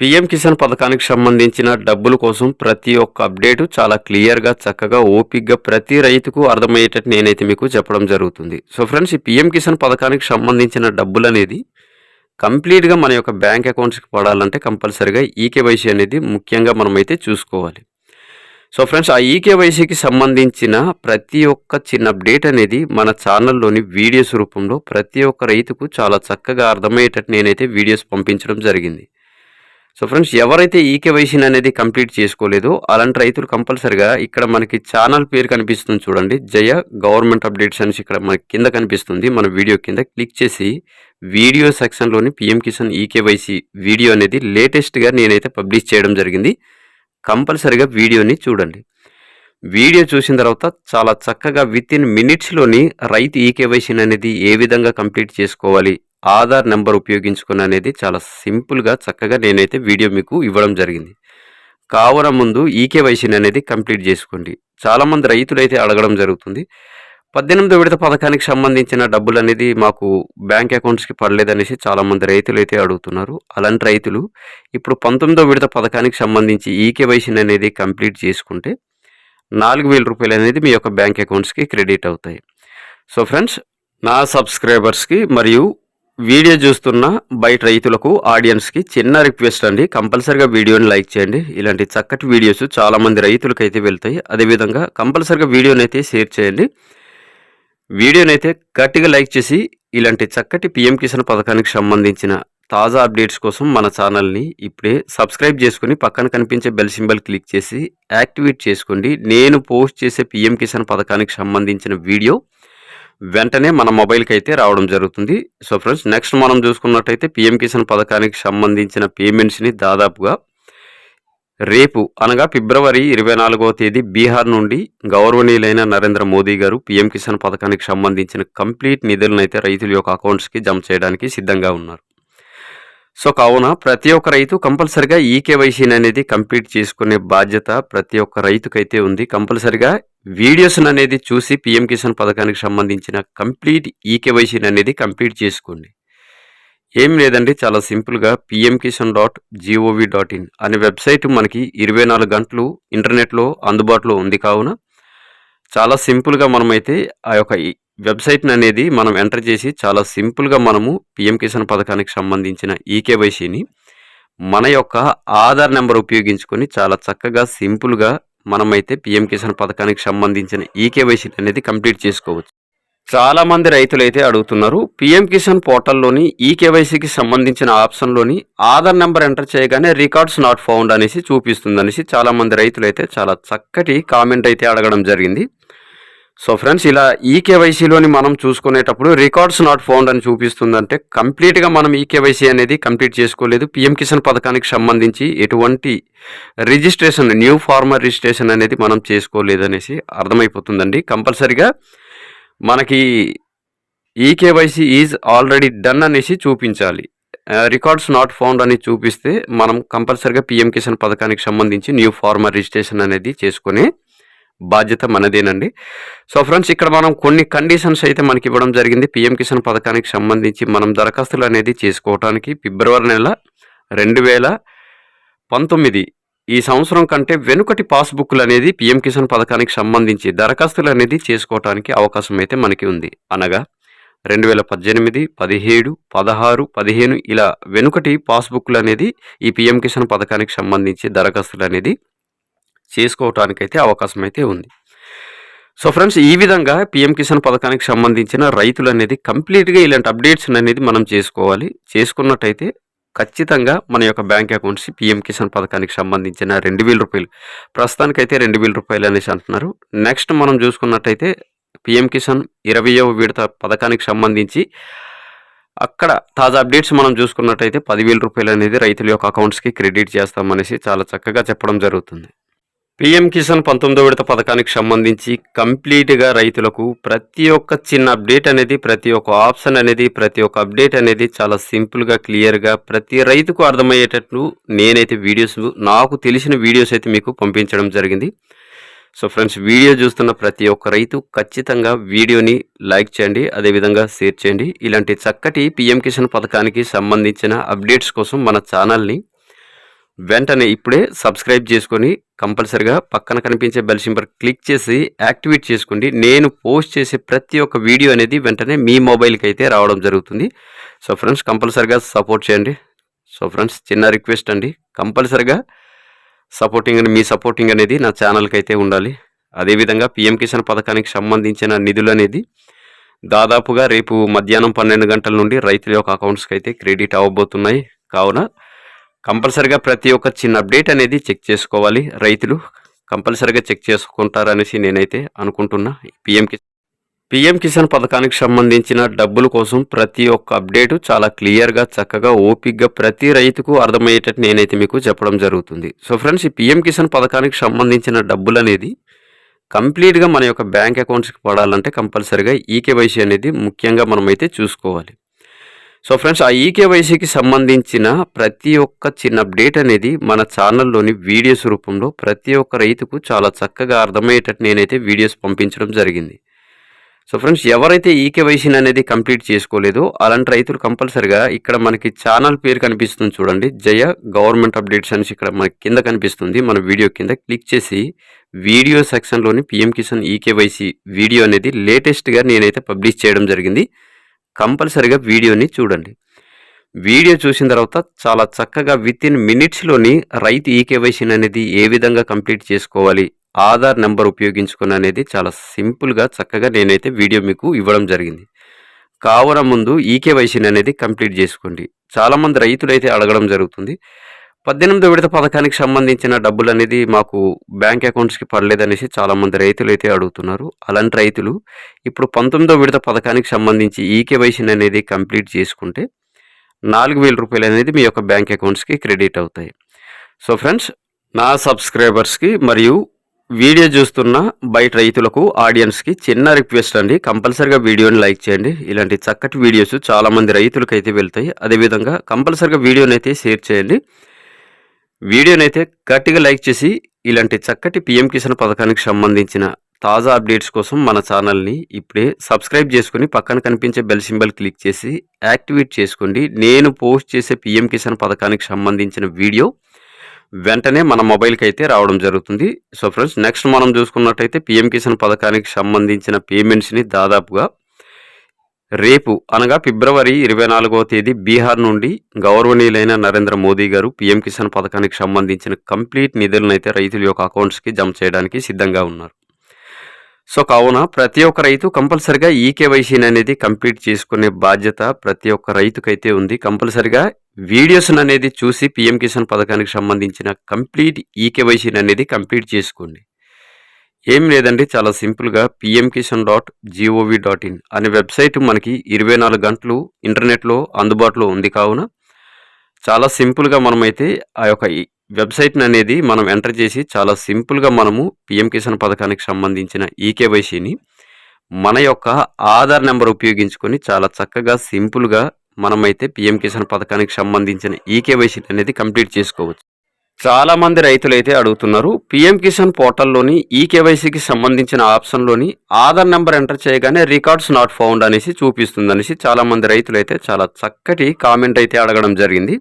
PM Kisan పథకానికి సంబంధించిన డబ్బుల కోసం ప్రతి ఒక్క అప్డేటు చాలా క్లియర్గా చక్కగా ఓపిక్గా ప్రతి రైతుకు అర్థమయ్యేటట్టు నేనైతే మీకు చెప్పడం జరుగుతుంది. సో ఫ్రెండ్స్ ఈ పిఎం కిసాన్ పథకానికి సంబంధించిన డబ్బులు అనేది కంప్లీట్గా మన యొక్క బ్యాంక్ అకౌంట్స్కి పడాలంటే కంపల్సరిగా ఈకేవైసీ అనేది ముఖ్యంగా మనమైతే చూసుకోవాలి. సో ఫ్రెండ్స్ ఆ ఈకేవైసీకి సంబంధించిన ప్రతి ఒక్క చిన్న అప్డేట్ అనేది మన ఛానల్లోని వీడియోస్ రూపంలో ప్రతి ఒక్క రైతుకు చాలా చక్కగా అర్థమయ్యేటట్టు నేనైతే వీడియోస్ పంపించడం జరిగింది. సో ఫ్రెండ్స్ ఎవరైతే ఈకేవైసీని అనేది కంప్లీట్ చేసుకోలేదో అలాంటి రైతులు కంపల్సరిగా ఇక్కడ మనకి ఛానల్ పేరు కనిపిస్తుంది చూడండి. జయ గవర్నమెంట్ అప్డేట్స్ అనేసి ఇక్కడ మనకి కింద కనిపిస్తుంది. మన వీడియో కింద క్లిక్ చేసి వీడియో సెక్షన్లోని పిఎం కిసాన్ ఈకేవైసీ వీడియో అనేది లేటెస్ట్గా నేనైతే పబ్లిష్ చేయడం జరిగింది. కంపల్సరిగా వీడియోని చూడండి. వీడియో చూసిన తర్వాత చాలా చక్కగా విత్ ఇన్ మినిట్స్లోని రైతు ఈకేవైసీని అనేది ఏ విధంగా కంప్లీట్ చేసుకోవాలి ఆధార్ నెంబర్ ఉపయోగించుకుని అనేది చాలా సింపుల్గా చక్కగా నేనైతే వీడియో మీకు ఇవ్వడం జరిగింది. కావున ముందు ఈకేవైసీని అనేది కంప్లీట్ చేసుకోండి. చాలామంది రైతులు అయితే అడగడం జరుగుతుంది. పద్దెనిమిదో విడత పథకానికి సంబంధించిన డబ్బులు అనేది మాకు బ్యాంక్ అకౌంట్స్కి పడలేదనేసి చాలామంది రైతులు అయితే అడుగుతున్నారు. అలాంటి రైతులు ఇప్పుడు పంతొమ్మిదో విడత పథకానికి సంబంధించి ఈకేవైసీని అనేది కంప్లీట్ చేసుకుంటే నాలుగు వేల రూపాయలు అనేది మీ యొక్క బ్యాంక్ అకౌంట్స్కి క్రెడిట్ అవుతాయి. సో ఫ్రెండ్స్ నా సబ్స్క్రైబర్స్కి మరియు వీడియో చూస్తున్న బయట రైతులకు ఆడియన్స్కి చిన్న రిక్వెస్ట్ అండి. కంపల్సరిగా వీడియోని లైక్ చేయండి. ఇలాంటి చక్కటి వీడియోస్ చాలామంది రైతులకు అయితే వెళ్తాయి. అదేవిధంగా కంపల్సరిగా వీడియోని అయితే షేర్ చేయండి. వీడియోని అయితే గట్టిగా లైక్ చేసి ఇలాంటి చక్కటి పిఎం కిసాన్ పథకానికి సంబంధించిన తాజా అప్డేట్స్ కోసం మన ఛానల్ని ఇప్పుడే సబ్స్క్రైబ్ చేసుకుని పక్కన కనిపించే బెల్ సింబల్ క్లిక్ చేసి యాక్టివేట్ చేసుకోండి. నేను పోస్ట్ చేసే పిఎం కిసాన్ పథకానికి సంబంధించిన వీడియో వెంటనే మన మొబైల్కి అయితే రావడం జరుగుతుంది. సో ఫ్రెండ్స్ నెక్స్ట్ మనం చూసుకున్నట్టయితే పిఎం కిసాన్ పథకానికి సంబంధించిన పేమెంట్స్ని దాదాపుగా రేపు అనగా ఫిబ్రవరి ఇరవై నాలుగవ తేదీ బీహార్ నుండి గౌరవనీయులైన నరేంద్ర మోదీ గారు పీఎం కిసాన్ పథకానికి సంబంధించిన కంప్లీట్ నిధులను అయితే రైతుల యొక్క అకౌంట్స్కి జమ చేయడానికి సిద్ధంగా ఉన్నారు. సో కావున ప్రతి ఒక్క రైతు కంపల్సరిగా ఈ కేవైసీని అనేది కంప్లీట్ చేసుకునే బాధ్యత ప్రతి ఒక్క రైతుకైతే ఉంది. కంపల్సరిగా వీడియోస్ అనేది చూసి పిఎం కిసాన్ పథకానికి సంబంధించిన కంప్లీట్ ఈ కేవైసీని అనేది కంప్లీట్ చేసుకోండి. ఏం లేదండి చాలా సింపుల్గా PM Kisan dot gov dot in అనే వెబ్సైట్ మనకి ఇరవై నాలుగు గంటలు ఇంటర్నెట్లో అందుబాటులో ఉంది. కావున చాలా సింపుల్గా మనమైతే ఆ యొక్క ఈ వెబ్సైట్ని అనేది మనం ఎంటర్ చేసి చాలా సింపుల్గా మనము పిఎం కిసాన్ పథకానికి సంబంధించిన ఈకేవైసీని మన యొక్క ఆధార్ నెంబర్ ఉపయోగించుకొని చాలా చక్కగా సింపుల్గా మనమైతే పిఎం కిసాన్ పథకానికి సంబంధించిన ఈకేవైసీ అనేది కంప్లీట్ చేసుకోవచ్చు. చాలామంది రైతులైతే రైతులు అయితే అడుగుతున్నారు పిఎం కిసాన్ పోర్టల్లోని ఈ కేవైసీకి సంబంధించిన ఆప్షన్లోని ఆధార్ నెంబర్ ఎంటర్ చేయగానే రికార్డ్స్ నాట్ ఫౌండ్ అనేసి చూపిస్తుంది అనేసి చాలామంది రైతులైతే రైతులు అయితే చాలా చక్కటి కామెంట్ అయితే అడగడం జరిగింది. సో ఫ్రెండ్స్ ఇలా ఈ కేవైసీలోని మనం చూసుకునేటప్పుడు రికార్డ్స్ నాట్ ఫౌండ్ అని చూపిస్తుందంటే కంప్లీట్గా మనం ఈ కేవైసీ అనేది కంప్లీట్ చేసుకోలేదు. పిఎం కిసాన్ పథకానికి సంబంధించి ఎటువంటి రిజిస్ట్రేషన్ న్యూ ఫార్మర్ రిజిస్ట్రేషన్ అనేది మనం చేసుకోలేదు అనేసి అర్థమైపోతుందండి. కంపల్సరిగా మనకి ఈ కేవైసీ ఈజ్ ఆల్రెడీ డన్ అనేసి చూపించాలి. రికార్డ్స్ నాట్ ఫౌండ్ అని చూపిస్తే మనం కంపల్సరిగా పిఎం కిసాన్ పథకానికి సంబంధించి న్యూ ఫార్మర్ రిజిస్ట్రేషన్ అనేది చేసుకునే బాధ్యత మనదేనండి. సో ఫ్రెండ్స్ ఇక్కడ మనం కొన్ని కండిషన్స్ అయితే మనకి ఇవ్వడం జరిగింది. పిఎం కిసాన్ పథకానికి సంబంధించి మనం దరఖాస్తులు అనేది చేసుకోవడానికి ఫిబ్రవరి నెల రెండు వేల పంతొమ్మిది ఈ సంవత్సరం కంటే వెనుకటి పాస్బుక్లు అనేది పిఎం కిసాన్ పథకానికి సంబంధించి దరఖాస్తులు అనేది చేసుకోవటానికి అవకాశం అయితే మనకి ఉంది. అనగా రెండు వేల పద్దెనిమిది పదిహేడు పదహారు పదిహేను ఇలా వెనుకటి పాస్బుక్లు అనేది ఈ పిఎం కిసాన్ పథకానికి సంబంధించి దరఖాస్తులు అనేది చేసుకోవటానికైతే అవకాశం అయితే ఉంది. సో ఫ్రెండ్స్ ఈ విధంగా పిఎం కిసాన్ పథకానికి సంబంధించిన రైతులు అనేది కంప్లీట్గా ఇలాంటి అప్డేట్స్ అనేది మనం చేసుకోవాలి. చేసుకున్నట్టయితే ఖచ్చితంగా మన యొక్క బ్యాంక్ అకౌంట్స్ పిఎం కిసాన్ పథకానికి సంబంధించిన రెండు వేల రూపాయలు ప్రస్తుతానికైతే రెండు వేల రూపాయలు అనేసి అంటున్నారు. నెక్స్ట్ మనం చూసుకున్నట్టయితే పిఎం కిసాన్ ఇరవయవ విడత పథకానికి సంబంధించి అక్కడ తాజా అప్డేట్స్ మనం చూసుకున్నట్టయితే పదివేల రూపాయలు అనేది రైతుల యొక్క అకౌంట్స్కి క్రెడిట్ చేస్తామనేసి చాలా చక్కగా చెప్పడం జరుగుతుంది. పిఎం కిసాన్ పంతొమ్మిదో విడత పథకానికి సంబంధించి కంప్లీట్గా రైతులకు ప్రతి ఒక్క చిన్న అప్డేట్ అనేది ప్రతి ఒక్క ఆప్షన్ అనేది ప్రతి ఒక్క అప్డేట్ అనేది చాలా సింపుల్గా క్లియర్గా ప్రతి రైతుకు అర్థమయ్యేటట్లు నేనైతే వీడియోస్ నాకు తెలిసిన వీడియోస్ అయితే మీకు పంపించడం జరిగింది. సో ఫ్రెండ్స్ వీడియో చూస్తున్న ప్రతి ఒక్క రైతు ఖచ్చితంగా వీడియోని లైక్ చేయండి అదేవిధంగా షేర్ చేయండి. ఇలాంటి చక్కటి పిఎం కిసాన్ పథకానికి సంబంధించిన అప్డేట్స్ కోసం మన ఛానల్ని వెంటనే ఇప్పుడే సబ్స్క్రైబ్ చేసుకొని కంపల్సరిగా పక్కన కనిపించే బెల్ సింబల్ క్లిక్ చేసి యాక్టివేట్ చేసుకోండి. నేను పోస్ట్ చేసే ప్రతి ఒక్క వీడియో అనేది వెంటనే మీ మొబైల్కి అయితే రావడం జరుగుతుంది. సో ఫ్రెండ్స్ కంపల్సరిగా సపోర్ట్ చేయండి. సో ఫ్రెండ్స్ చిన్న రిక్వెస్ట్ అండి. కంపల్సరిగా సపోర్టింగ్ అని మీ సపోర్టింగ్ అనేది నా ఛానల్కి అయితే ఉండాలి. అదేవిధంగా పిఎం కిసాన్ పథకానికి సంబంధించిన నిధులు అనేది దాదాపుగా రేపు మధ్యాహ్నం పన్నెండు గంటల నుండి రైతుల యొక్క అకౌంట్స్కి అయితే క్రెడిట్ అవ్వబోతున్నాయి. కావున కంపల్సరిగా ప్రతి ఒక్క చిన్న అప్డేట్ అనేది చెక్ చేసుకోవాలి. రైతులు కంపల్సరిగా చెక్ చేసుకుంటారనేసి నేనైతే అనుకుంటున్నా. పిఎం కి పిఎం కిసాన్ పథకానికి సంబంధించిన డబ్బుల కోసం ప్రతి ఒక్క అప్డేటు చాలా క్లియర్గా చక్కగా ఓపిక్గా ప్రతి రైతుకు అర్థమయ్యేటట్టు నేనైతే మీకు చెప్పడం జరుగుతుంది. సో ఫ్రెండ్స్ ఈ పిఎం కిసాన్ పథకానికి సంబంధించిన డబ్బులు అనేది కంప్లీట్గా మన యొక్క బ్యాంక్ అకౌంట్స్కి పడాలంటే కంపల్సరిగా ఈకేవైసీ అనేది ముఖ్యంగా మనమైతే చూసుకోవాలి. సో ఫ్రెండ్స్ ఆ ఈకేవైసీకి సంబంధించిన ప్రతి ఒక్క చిన్న అప్డేట్ అనేది మన ఛానల్లోని వీడియోస్ రూపంలో ప్రతి ఒక్క రైతుకు చాలా చక్కగా అర్థమయ్యేటట్టు నేనైతే వీడియోస్ పంపించడం జరిగింది. సో ఫ్రెండ్స్ ఎవరైతే ఈకేవైసీని అనేది కంప్లీట్ చేసుకోలేదో అలాంటి రైతులు కంపల్సరిగా ఇక్కడ మనకి ఛానల్ పేరు కనిపిస్తుంది చూడండి. జయ గవర్నమెంట్ అప్డేట్స్ అనేసి ఇక్కడ మనకి కింద కనిపిస్తుంది. మన వీడియో కింద క్లిక్ చేసి వీడియో సెక్షన్లోని పిఎం కిసాన్ ఈకేవైసీ వీడియో అనేది లేటెస్ట్గా నేనైతే పబ్లిష్ చేయడం జరిగింది. కంపల్సరిగా వీడియోని చూడండి. వీడియో చూసిన తర్వాత చాలా చక్కగా విత్ ఇన్ మినిట్స్లోని రైతు ఈకేవైసీని అనేది ఏ విధంగా కంప్లీట్ చేసుకోవాలి ఆధార్ నెంబర్ ఉపయోగించుకుని అనేది చాలా సింపుల్గా చక్కగా నేనైతే వీడియో మీకు ఇవ్వడం జరిగింది. కావున ముందు ఈకేవైసీని అనేది కంప్లీట్ చేసుకోండి. చాలామంది రైతులు అయితే అడగడం జరుగుతుంది పద్దెనిమిదో విడత పథకానికి సంబంధించిన డబ్బులు అనేది మాకు బ్యాంక్ అకౌంట్స్కి పడలేదనేసి చాలామంది రైతులు అయితే అడుగుతున్నారు. అలాంటి రైతులు ఇప్పుడు పంతొమ్మిదో విడత పథకానికి సంబంధించి ఈకేవైసీని అనేది కంప్లీట్ చేసుకుంటే నాలుగు వేల రూపాయలు అనేది మీ యొక్క బ్యాంక్ అకౌంట్స్కి క్రెడిట్ అవుతాయి. సో ఫ్రెండ్స్ నా సబ్స్క్రైబర్స్కి మరియు వీడియో చూస్తున్న బయట రైతులకు ఆడియన్స్కి చిన్న రిక్వెస్ట్ అండి. కంపల్సరిగా వీడియోని లైక్ చేయండి. ఇలాంటి చక్కటి వీడియోస్ చాలామంది రైతులకైతే వెళ్తాయి. అదేవిధంగా కంపల్సరిగా వీడియోని అయితే షేర్ చేయండి. వీడియోనైతే గట్టిగా లైక్ చేసి ఇలాంటి చక్కటి పిఎం కిసాన్ పథకానికి సంబంధించిన తాజా అప్డేట్స్ కోసం మన ఛానల్ని ఇప్పుడే సబ్స్క్రైబ్ చేసుకుని పక్కన కనిపించే బెల్ సింబల్ క్లిక్ చేసి యాక్టివేట్ చేసుకోండి. నేను పోస్ట్ చేసే పిఎం కిసాన్ పథకానికి సంబంధించిన వీడియో వెంటనే మన మొబైల్కి అయితే రావడం జరుగుతుంది. సో ఫ్రెండ్స్ నెక్స్ట్ మనం చూసుకున్నట్టయితే పిఎం కిసాన్ పథకానికి సంబంధించిన పేమెంట్స్ని దాదాపుగా రేపు అనగా ఫిబ్రవరి ఇరవై నాలుగవ తేదీ బీహార్ నుండి గౌరవనీయులైన నరేంద్ర మోదీ గారు పీఎం కిసాన్ పథకానికి సంబంధించిన కంప్లీట్ నిధులనైతే రైతుల యొక్క అకౌంట్స్కి జమ చేయడానికి సిద్ధంగా ఉన్నారు. సో కావున ప్రతి ఒక్క రైతు కంపల్సరిగా ఈ కేవైసీని అనేది కంప్లీట్ చేసుకునే బాధ్యత ప్రతి ఒక్క రైతుకైతే ఉంది. కంపల్సరిగా వీడియోస్ని అనేది చూసి పిఎం కిసాన్ పథకానికి సంబంధించిన కంప్లీట్ ఈ కేవైసీని అనేది కంప్లీట్ చేసుకోండి. ఏం లేదండి చాలా సింపుల్గా PM Kisan dot gov dot in అనే వెబ్సైట్ మనకి ఇరవై నాలుగు గంటలు ఇంటర్నెట్లో అందుబాటులో ఉంది కావున చాలా సింపుల్గా మనమైతే ఆ యొక్క వెబ్సైట్ని అనేది మనం ఎంటర్ చేసి చాలా సింపుల్గా మనము పిఎం కిసాన్ పథకానికి సంబంధించిన ఈకేవైసీని మన యొక్క ఆధార్ నెంబర్ ఉపయోగించుకొని చాలా చక్కగా సింపుల్గా మనమైతే పిఎం కిసాన్ పథకానికి సంబంధించిన ఈకేవైసీ అనేది కంప్లీట్ చేసుకోవచ్చు. చాలామంది రైతులైతే రైతులు అయితే అడుగుతున్నారు పిఎం కిసాన్ పోర్టల్లోని ఈ కేవైసీకి సంబంధించిన ఆప్షన్లోని ఆధార్ నెంబర్ ఎంటర్ చేయగానే రికార్డ్స్ నాట్ ఫౌండ్ అనేసి చూపిస్తుంది అనేసి చాలామంది రైతులు అయితే చాలా చక్కటి కామెంట్ అయితే అడగడం జరిగింది.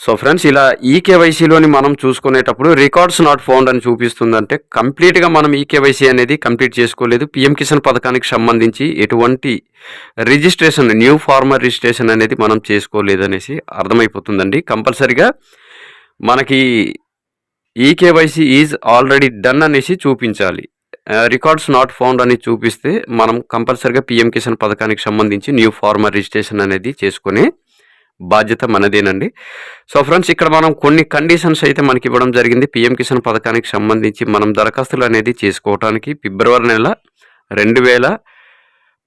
సో ఫ్రెండ్స్ ఇలా ఈ కేవైసీలోని మనం చూసుకునేటప్పుడు రికార్డ్స్ నాట్ ఫౌండ్ అని చూపిస్తుందంటే కంప్లీట్గా మనం ఈ కేవైసీ అనేది కంప్లీట్ చేసుకోలేదు. పిఎం కిసాన్ పథకానికి సంబంధించి ఎటువంటి రిజిస్ట్రేషన్ న్యూ ఫార్మర్ రిజిస్ట్రేషన్ అనేది మనం చేసుకోలేదు అనేసి అర్థమైపోతుందండి. కంపల్సరిగా మనకి ఈ కేవైసీ ఈజ్ ఆల్రెడీ డన్ అనేసి చూపించాలి. రికార్డ్స్ నాట్ ఫౌండ్ అని చూపిస్తే మనం కంపల్సరిగా పిఎం కిసాన్ పథకానికి సంబంధించి న్యూ ఫార్మర్ రిజిస్ట్రేషన్ అనేది చేసుకునే బాధ్యత మనదేనండి. సో ఫ్రెండ్స్ ఇక్కడ మనం కొన్ని కండిషన్స్ అయితే మనకి ఇవ్వడం జరిగింది. పిఎం కిసాన్ పథకానికి సంబంధించి మనం దరఖాస్తులు అనేది చేసుకోవడానికి ఫిబ్రవరి నెల రెండు వేల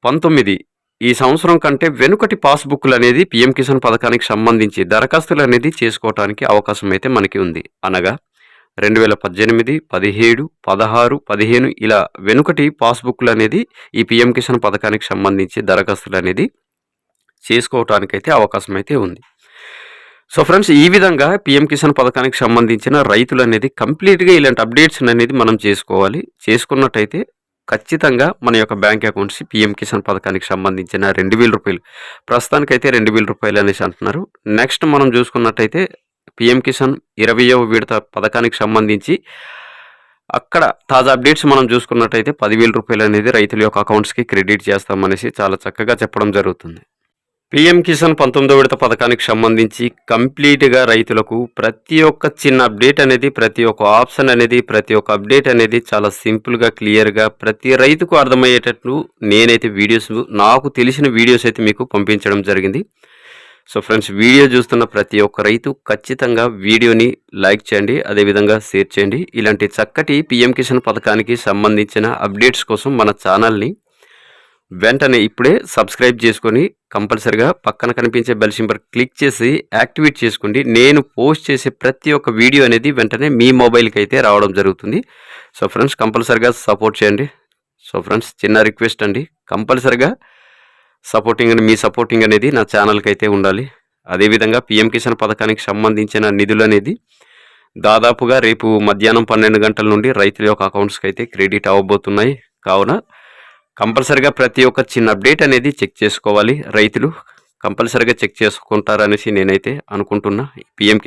పంతొమ్మిది ఈ సంవత్సరం కంటే వెనుకటి పాస్బుక్లు అనేది పిఎం కిసాన్ పథకానికి సంబంధించి దరఖాస్తులు అనేది చేసుకోవటానికి అవకాశం అయితే మనకి ఉంది. అనగా రెండు వేల పద్దెనిమిది పదిహేడు పదహారు పదిహేను ఇలా వెనుకటి పాస్బుక్లు అనేది ఈ పిఎం కిసాన్ పథకానికి సంబంధించి దరఖాస్తులు అనేది చేసుకోవటానికైతే అవకాశం అయితే ఉంది. సో ఫ్రెండ్స్ ఈ విధంగా పిఎం కిసాన్ పథకానికి సంబంధించిన రైతులు అనేది కంప్లీట్గా ఇలాంటి అప్డేట్స్ అనేది మనం చేసుకోవాలి. చేసుకున్నట్టయితే ఖచ్చితంగా మన యొక్క బ్యాంక్ అకౌంట్స్ పిఎం కిసాన్ పథకానికి సంబంధించిన రెండు వేల రూపాయలు. ప్రస్తుతానికైతే రెండు వేల రూపాయలు అనేసి అంటున్నారు. నెక్స్ట్ మనం చూసుకున్నట్టయితే పిఎం కిసాన్ ఇరవయవ విడత పథకానికి సంబంధించి అక్కడ తాజా అప్డేట్స్ మనం చూసుకున్నట్టయితే పదివేల రూపాయలు అనేది రైతుల యొక్క అకౌంట్స్కి క్రెడిట్ చేస్తామనేసి చాలా చక్కగా చెప్పడం జరుగుతుంది. పిఎం కిసాన్ పంతొమ్మిదో విడత పథకానికి సంబంధించి కంప్లీట్గా రైతులకు ప్రతి ఒక్క చిన్న అప్డేట్ అనేది ప్రతి ఒక్క ఆప్షన్ అనేది ప్రతి ఒక్క అప్డేట్ అనేది చాలా సింపుల్గా క్లియర్గా ప్రతి రైతుకు అర్థమయ్యేటట్లు నేనైతే వీడియోస్ నాకు తెలిసిన వీడియోస్ అయితే మీకు పంపించడం జరిగింది. సో ఫ్రెండ్స్ వీడియో చూస్తున్న ప్రతి ఒక్క రైతు ఖచ్చితంగా వీడియోని లైక్ చేయండి అదేవిధంగా షేర్ చేయండి. ఇలాంటి చక్కటి పిఎం కిసాన్ పథకానికి సంబంధించిన అప్డేట్స్ కోసం మన ఛానల్ని వెంటనే ఇప్పుడే సబ్స్క్రైబ్ చేసుకొని కంపల్సరిగా పక్కన కనిపించే బెల్ సింబల్ క్లిక్ చేసి యాక్టివేట్ చేసుకోండి. నేను పోస్ట్ చేసే ప్రతి ఒక్క వీడియో అనేది వెంటనే మీ మొబైల్కి అయితే రావడం జరుగుతుంది. సో ఫ్రెండ్స్ కంపల్సరిగా సపోర్ట్ చేయండి. సో ఫ్రెండ్స్ చిన్న రిక్వెస్ట్ అండి. కంపల్సరిగా సపోర్టింగ్ అని మీ సపోర్టింగ్ అనేది నా ఛానల్కి అయితే ఉండాలి. అదేవిధంగా పిఎం కిసాన్ పథకానికి సంబంధించిన నిధులు అనేది దాదాపుగా రేపు మధ్యాహ్నం పన్నెండు గంటల నుండి రైతుల యొక్క అకౌంట్స్కి అయితే క్రెడిట్ అవ్వబోతున్నాయి. కావున కంపల్సరిగా ప్రతి ఒక్క చిన్న అప్డేట్ అనేది చెక్ చేసుకోవాలి. రైతులు కంపల్సరిగా చెక్ చేసుకుంటారనేసి నేనైతే అనుకుంటున్నా. పిఎం